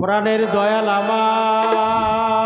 প্রাণের দয়াল আমার।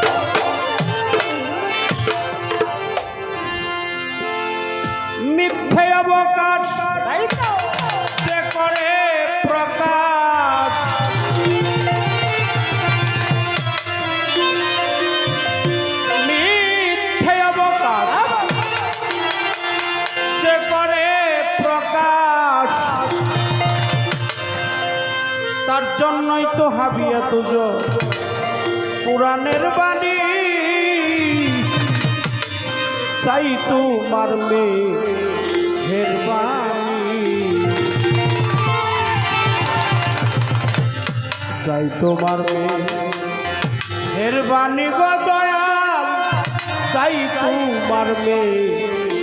অবকাশ। সে করে প্রকাশ। মিথ্যে অবকাশ। সে করে প্রকাশ। তার জন্যই তো হাবিয়া তুজ পুরাণের বাণী। চাই তোমার মেয়ে দুঃখের বাণী তাই তোমার মেয়ের বাণী গো দয়াল তাই তোমার মেয়ে।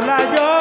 la yo.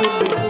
তোমার